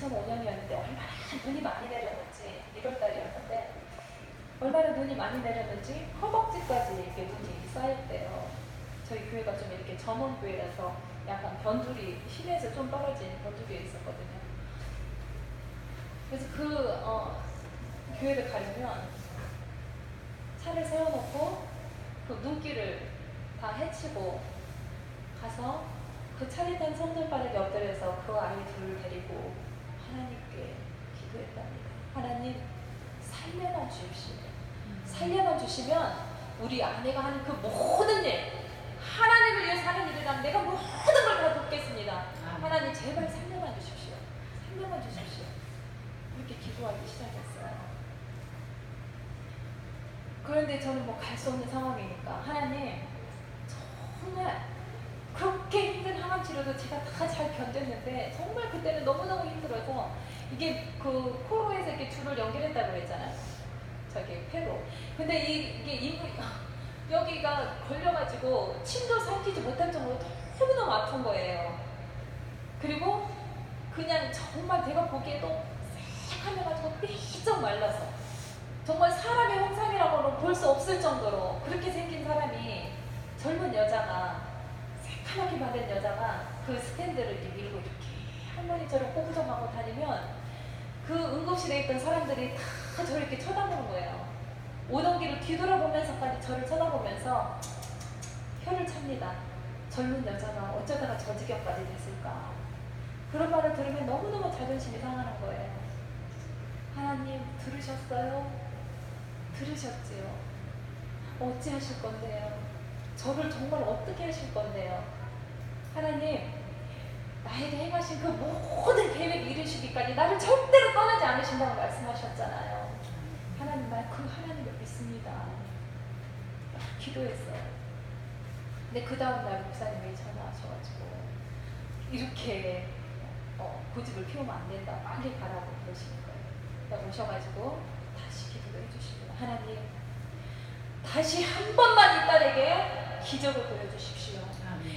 2005년이었는데 얼마나 눈이 많이 내렸는지 1월달이었는데 얼마나 눈이 많이 내렸는지 허벅지까지 이렇게 눈이 쌓였대요. 저희 교회가 좀 이렇게 전원 교회라서 약간 변두리 시내에서 좀 떨어진 변두리에 있었거든요. 그래서 그 어, 교회를 가려면 차를 세워놓고 그 눈길을 다 헤치고 가서 그 차에 탄 성전바닥에 엎드려서 그 아이 둘을 데리고 하나님께 기도했답니다. 하나님 살려만 주십시오. 살려만 주시면 우리 아내가 하는 그 모든 일 하나님을 위해서 하는 일이라면 내가 모든 걸 다 돕겠습니다. 하나님 제발 살려만 주십시오. 살려만 주십시오. 이렇게 기도하기 시작했어요. 그런데 저는 뭐 갈 수 없는 상황이니까 하나님 정말 그렇게 힘든 항암 치료도 제가 다 잘 견뎠는데 정말 그때는 너무너무 힘들어서 이게 그 코로에서 이렇게 줄을 연결했다고 그랬잖아요. 저기 폐로. 근데 이, 이게 인물 여기가 걸려가지고 침도 삼키지 못할 정도로 너무너무 아픈 거예요. 그리고 그냥 정말 제가 보기에도 새카매가지고 삐쩍 말라서 정말 사람의 형상이라고는 볼 수 없을 정도로 그렇게 생긴 사람이 젊은 여자가 새카맣게 마른 여자가 그 스탠드를 이렇게 밀고 이렇게 할머니처럼 꼬부정하고 다니면 그 응급실에 있던 사람들이 다 저를 이렇게 쳐다보는 거예요. 뒤돌아보면서까지 저를 쳐다보면서 혀를 찹니다. 젊은 여자가 어쩌다가 저 지경까지 됐을까. 그런 말을 들으면 너무너무 자존심이 상하는 거예요. 하나님 들으셨어요? 들으셨지요? 어찌 하실 건데요? 저를 정말 어떻게 하실 건데요? 하나님, 나에게 행하신 그 모든 계획 이루시기까지 나를 절대로 떠나지 않으신다고 말씀하셨잖아요. 하나님 말, 그 하나님을 믿습니다. 기도했어요. 근데 그 다음날 목사님이 전화 하셔가지고 이렇게 어, 고집을 피우면 안 된다. 빨리 가라고 그러시는 거예요. 그러니까 오셔가지고 다시 기도를 해주시고 하나님 다시 한 번만 이 딸에게 기적을 보여주십시오.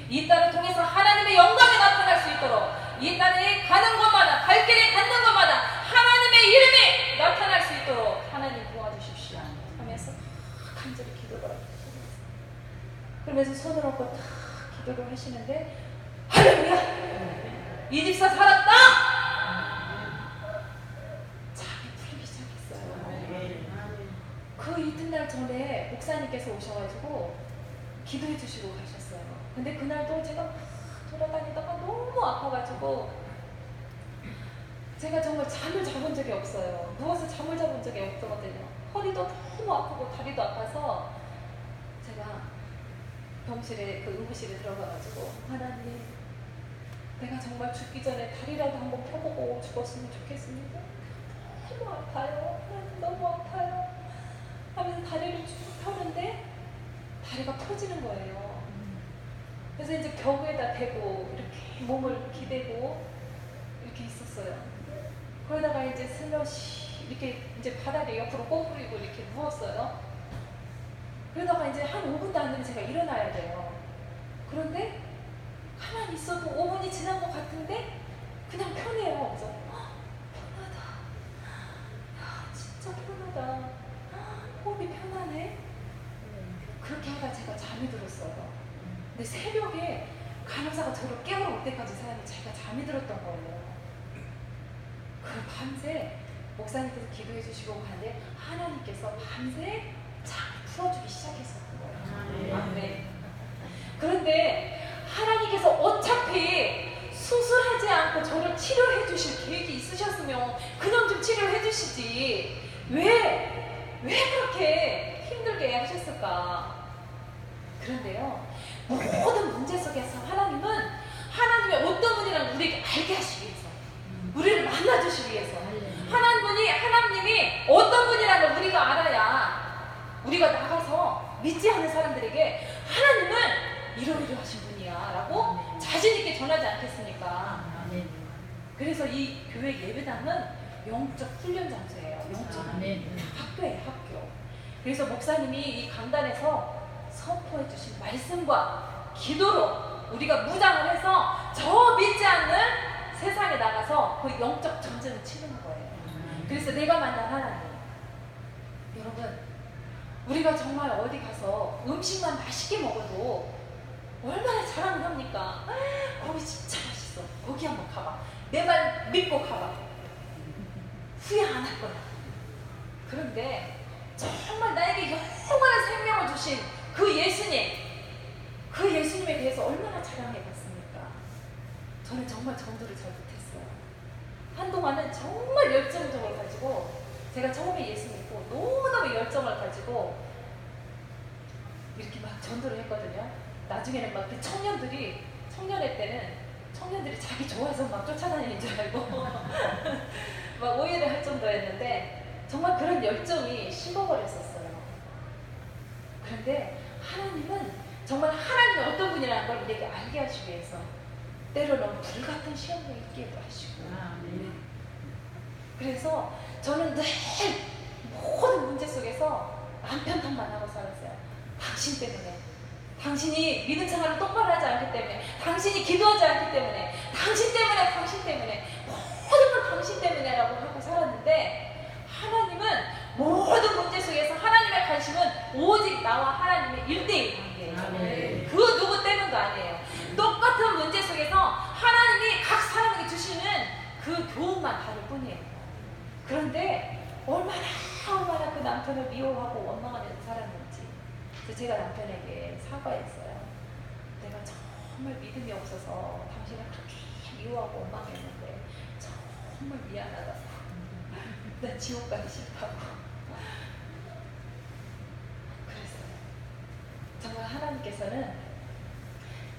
이 딸을 통해서 하나님의 영광이 나타날 수 있도록 이 딸이 가는 곳마다 발길이 닿는 곳마다 하나님의 이름이 나타날 수 있도록 하나님 도와주십시오 하면서 간절히 기도를 하셨어요. 그러면서 손을 얹고 탁 기도를 하시는데 할렐루야! 이 집사 살았다! 잠이 풀리기 시작했어요. 그 이튿날 전에 목사님께서 오셔가지고 기도해 주시고 가셨어요. 근데 그날도 제가 막 돌아다니다가 너무 아파가지고 제가 정말 잠을 자본 적이 없어요. 누워서 잠을 자본 적이 없거든요. 허리도 너무 아프고 다리도 아파서 제가 병실에 그 응급실에 들어가가지고 하나님 내가 정말 죽기 전에 다리라도 한번 펴보고 죽었으면 좋겠습니다. 너무 아파요. 하나님 너무 아파요. 하면서 다리를 쭉 펴는데 다리가 펴지는 거예요. 그래서 이제 벽에다 대고 이렇게 몸을 기대고 이렇게 있었어요. 그러다가 이제 슬러시 이렇게 이제 바닥에 옆으로 꼬부리고 이렇게 누웠어요. 그러다가 이제 한 5분도 안 되면 제가 일어나야 돼요. 그런데 가만히 있어도 5분이 지난 것 같은데 그냥 편해요. 그래서 헉, 편하다. 야, 진짜 편하다. 헉, 호흡이 편하네. 그렇게 하다 제가 잠이 들었어요. 근데 새벽에 간호사가 저를 깨우러 올 때까지 사람이 제가 잠이 들었던 거예요. 그 밤새 목사님께서 기도해 주시고 가는데 하나님께서 밤새 잠을 풀어주기 시작했었던 거예요. 아멘. 그런데 하나님께서 어차피 수술하지 않고 저를 치료해 주실 계획이 있으셨으면 그냥 좀 치료해 주시지. 왜, 왜 그렇게 힘들게 하셨을까? 그런데요, 모든 문제 속에서 하나님은 하나님의 어떤 분이라는 우리에게 알게 하시기 위해서, 우리를 만나주시기 위해서, 하나님이, 하나님이 어떤 분이라는 걸 우리가 알아야 우리가 나가서 믿지 않는 사람들에게 하나님은 이러이러 하신 분이야 라고 자신있게 전하지 않겠습니까? 그래서 이 교회 예배당은 영적 훈련 장소예요. 영적 학교예요, 학교. 그래서 목사님이 이 강단에서 선포해 주신 말씀과 기도로 우리가 무장을 해서 저 믿지 않는 세상에 나가서 그 영적 전쟁을 치는 거예요. 그래서 내가 만난 하나님. 여러분, 우리가 정말 어디 가서 음식만 맛있게 먹어도 얼마나 자랑을 합니까? 아, 거기 진짜 맛있어. 거기 한번 가봐. 내 말 믿고 가봐. 후회 안 할 거야. 그런데 정말 나에게 영원한 생명을 주신 그 예수님, 그 예수님에 대해서 얼마나 자랑해봤습니까? 저는 정말 전도를 잘 못했어요. 한동안은 정말 열정적으로 가지고 제가 처음에 예수 믿고 너무너무 열정을 가지고 이렇게 막 전도를 했거든요. 나중에는 막그 청년들이 청년회 때는 청년들이 자기 좋아해서 막 쫓아다니는 줄 알고 막 오해를 할 정도였는데 정말 그런 열정이 식어버렸었어요. 그런데 하나님은 정말 하나님이 어떤 분이라는 걸 우리에게 알게 하시기 위해서 때로는 불같은 시험도 있기도 하시고 그래서 저는 늘 모든 문제 속에서 남편 탓만 하고 살았어요. 당신 때문에. 당신이 믿음 생활을 똑바로 하지 않기 때문에, 당신이 기도하지 않기 때문에, 당신 때문에, 당신 때문에, 모든 걸 당신 때문에라고 하고 살았는데, 하나님은 모든 문제 속에서 하나님의 관심은 오직 나와 하나님의 일대일 관계예요. 그 누구 때문도 아니에요. 똑같은 문제 속에서 하나님이 각 사람에게 주시는 그 교훈만 다를 뿐이에요. 그런데 얼마나 얼마나 그 남편을 미워하고 원망하면서 살았는지 그래서 제가 남편에게 사과했어요. 내가 정말 믿음이 없어서 당신을 그렇게 미워하고 원망했는데 정말 미안하다고. 나 지옥 가기 싫다고. 그랬어요. 정말 하나님께서는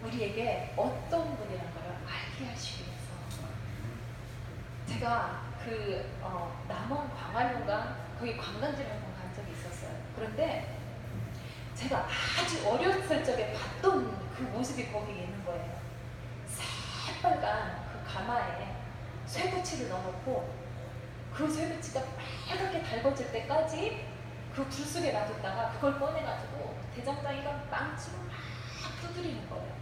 우리에게 어떤 분이란 걸 알게 하시기 위해서 제가 그 어, 남원 광활문가 거기 관광지를 한번 간 적이 있었어요. 그런데 제가 아주 어렸을 적에 봤던 그 모습이 거기에 있는 거예요. 새빨간 그 가마에 쇠붙이를 넣어놓고 그 쇠붙이가 빨갛게 달궈질 때까지 그 불 속에 놔뒀다가 그걸 꺼내가지고 대장장이가 망치로 막 두드리는 거예요.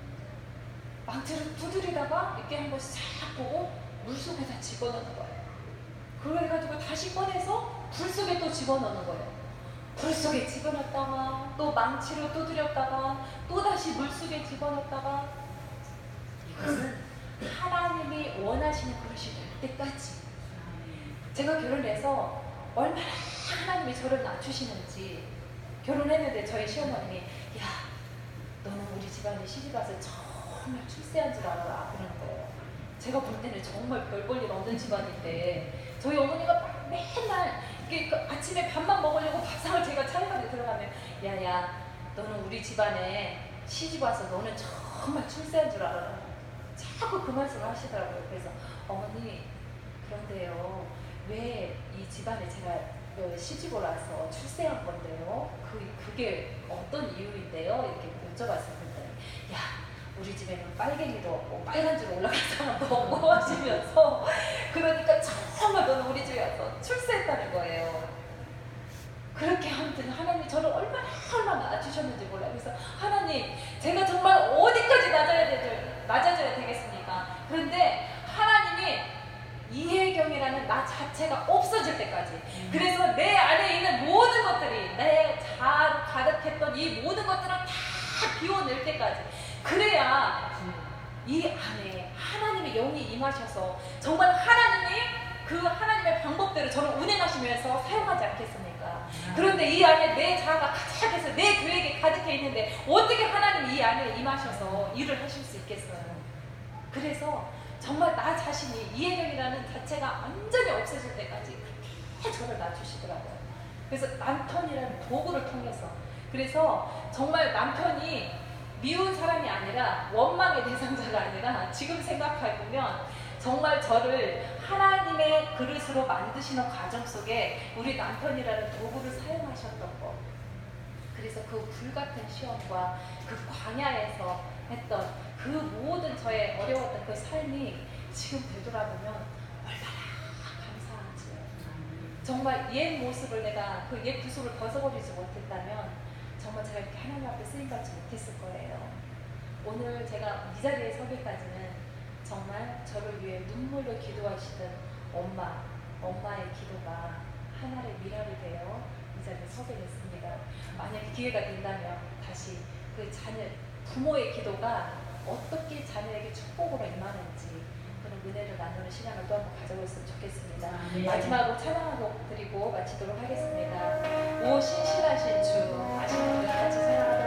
망치를 두드리다가 이렇게 한 번씩 싹 보고 물 속에다 집어넣는 거예요. 그래가지고 다시 꺼내서 불 속에 또 집어넣는 거예요. 불 속에 집어넣다가 또 망치로 두드렸다가 또 다시 물 속에 집어넣다가 이것은 하나님이 원하시는 그릇이 될 때까지 제가 결혼해서 얼마나 하나님이 저를 낮추시는지 결혼했는데 저희 시어머님이 야 너는 우리 집안에 시집와서 정말 출세한 줄 알아라 그러는 거예요. 제가 볼 때는 정말 별 볼 일 없는 집안인데 저희 어머니가 막 맨날 그 아침에 밥만 먹으려고 밥상을 제가 차려가지고 들어가면 야야 너는 우리 집안에 시집 와서 너는 정말 출세한 줄 알아라. 자꾸 그 말씀을 하시더라고요. 그래서 어머니 그런데요 왜 이 집안에 제가 어, 시집을 와서 출세한 건데요? 그 그게 어떤 이유인데요? 이렇게 여쭤봤어요. 그랬더니 야 우리 집에는 빨갱이도 없고 빨간 줄 올라간 사람도 없고 하시면서 그러니까 정말 너는 우리 집에 와서 출세했다는 거예요. 그렇게 아무튼 하나님이 저를 얼마나 얼마나 낮추셨는지 몰라요. 그래서 하나님 제가 정말 어디까지 낮아야 되, 낮아져야 되겠습니까? 그런데 하나님이 이해경이라는 나 자체가 없어질 때까지 그래서 내 안에 있는 모든 것들이 내 자, 가득했던 이 모든 것들을 다 비워낼 때까지 그래야 이 안에 하나님의 영이 임하셔서 정말 하나님이 그 하나님의 방법대로 저를 운행하시면서 사용하지 않겠습니까? 그런데 이 안에 내 자아가 가득해서 내 계획이 가득해 있는데 어떻게 하나님이 이 안에 임하셔서 일을 하실 수 있겠어요? 그래서 정말 나 자신이 이해력이라는 자체가 완전히 없어질 때까지 그렇게 저를 낮추시더라고요. 그래서 남편이라는 도구를 통해서 그래서 정말 남편이 미운 사람이 아니라 원망의 대상자가 아니라 지금 생각해 보면 정말 저를 하나님의 그릇으로 만드시는 과정 속에 우리 남편이라는 도구를 사용하셨던 거. 그래서 그 불같은 시험과 그 광야에서 했던 그 모든 저의 어려웠던 그 삶이 지금 되돌아보면 얼마나 감사한지. 정말 옛 모습을 내가 그 옛 구속을 벗어버리지 못했다면 정말 제가 이렇게 하나님 앞에 쓰임받지 못했을 거예요. 오늘 제가 이 자리에 서기까지는 정말 저를 위해 눈물로 기도하시던 엄마, 엄마의 기도가 하나의 미랄이 되어 이 자리에 서게 됐습니다. 만약 기회가 된다면 다시 그 자녀, 부모의 기도가 어떻게 자녀에게 축복으로 임하는지 그런 은혜를 나누는 시간을 또 한번 가져봤으면 좋겠습니다. 네. 마지막으로 찬양하고 드리고 마치도록 하겠습니다. 오 신실하신 주 아시는 분 같이 찬양하도록 하겠습니다.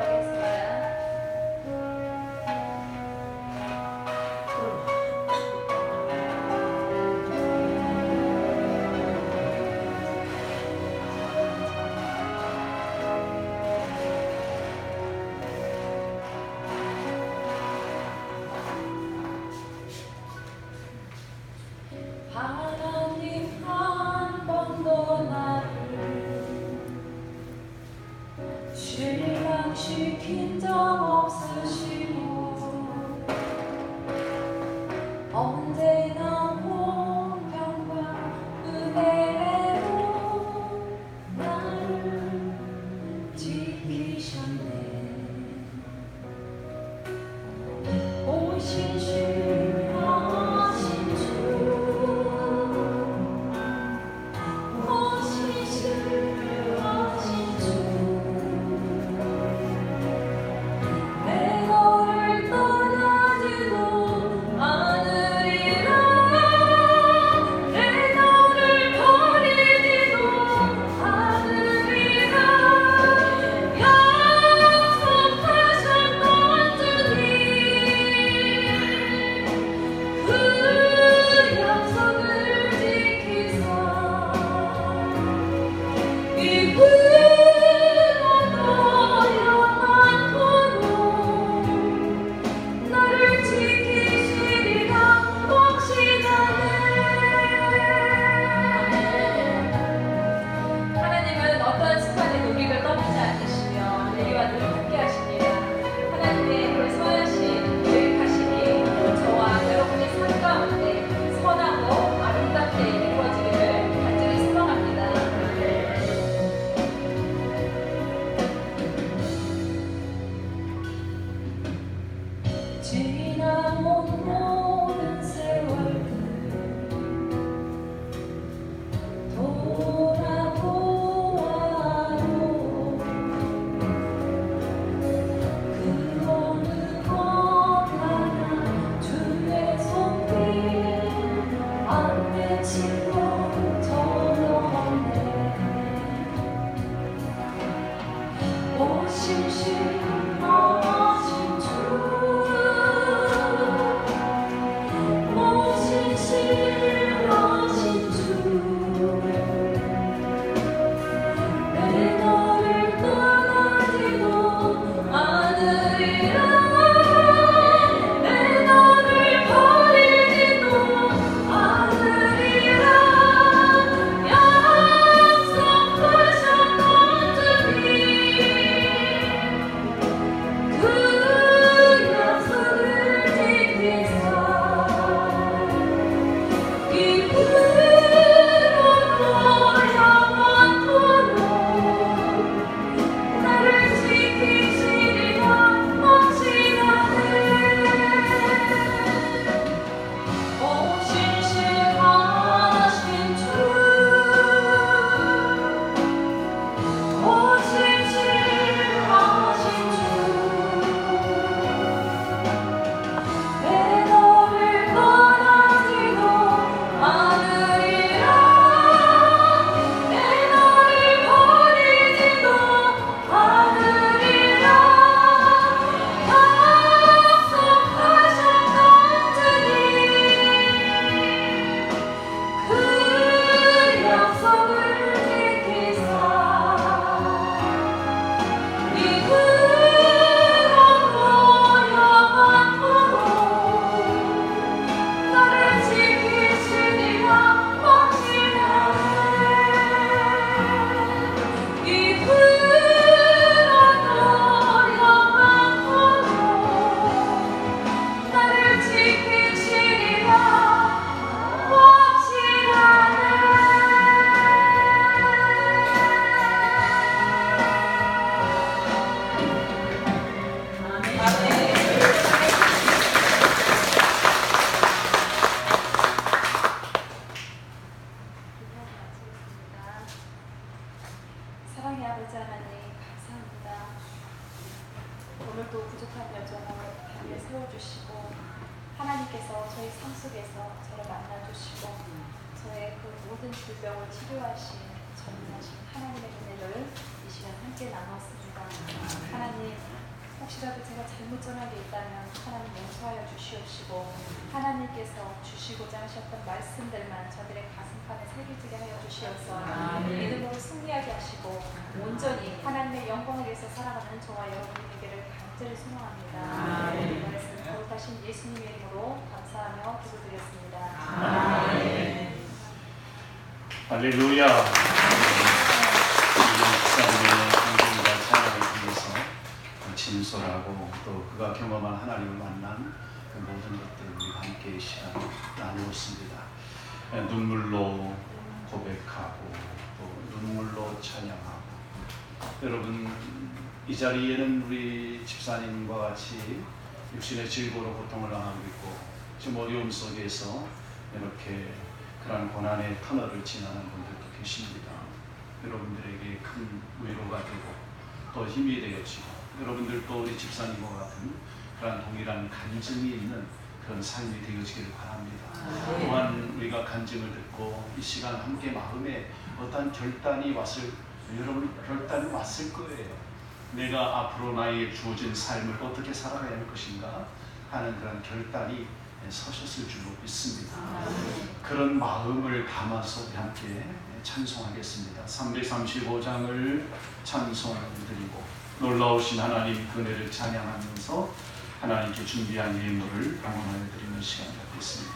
Christ. 잘못 전한 게 있다면 하나님 용서하여 주시옵시고 하나님께서 주시고자 하셨던 말씀들만 저들의 가슴판에 새겨지게 하여 주시옵소서 믿음으로 승리하게 하시고 온전히 하나님의 영광을 위해서 살아가는 저와 여러분이 되기를 간절히 소망합니다. 이 말씀 거룩하신 예수님의 이름으로 감사하며 기도드렸습니다. 할렐루야. 진솔하고 또 그가 경험한 하나님을 만난 그 모든 것들을 우리가 함께 이 시간 나누었습니다. 눈물로 고백하고 또 눈물로 찬양하고 여러분 이 자리에는 우리 집사님과 같이 육신의 질고로 고통을 당하고 있고 지금 어려움 속에서 이렇게 그러한 고난의 터널을 지나는 분들도 계십니다. 여러분들에게 큰 위로가 되고 또 힘이 되어지고 여러분들도 우리 집사님과 같은 그러한 동일한 간증이 있는 그런 삶이 되어지기를 바랍니다. 또한 우리가 간증을 듣고 이 시간 함께 마음에 어떠한 결단이 왔을 여러분 결단이 왔을 거예요. 내가 앞으로 나에게 주어진 삶을 어떻게 살아가야 할 것인가 하는 그런 결단이 서셨을 줄로 믿습니다. 그런 마음을 담아서 우리 함께 찬송하겠습니다. 335장을 찬송드리고 놀라우신 하나님 그네를 찬양하면서 하나님께 준비한 예물을 방언하여 드리는 시간 갖겠습니다.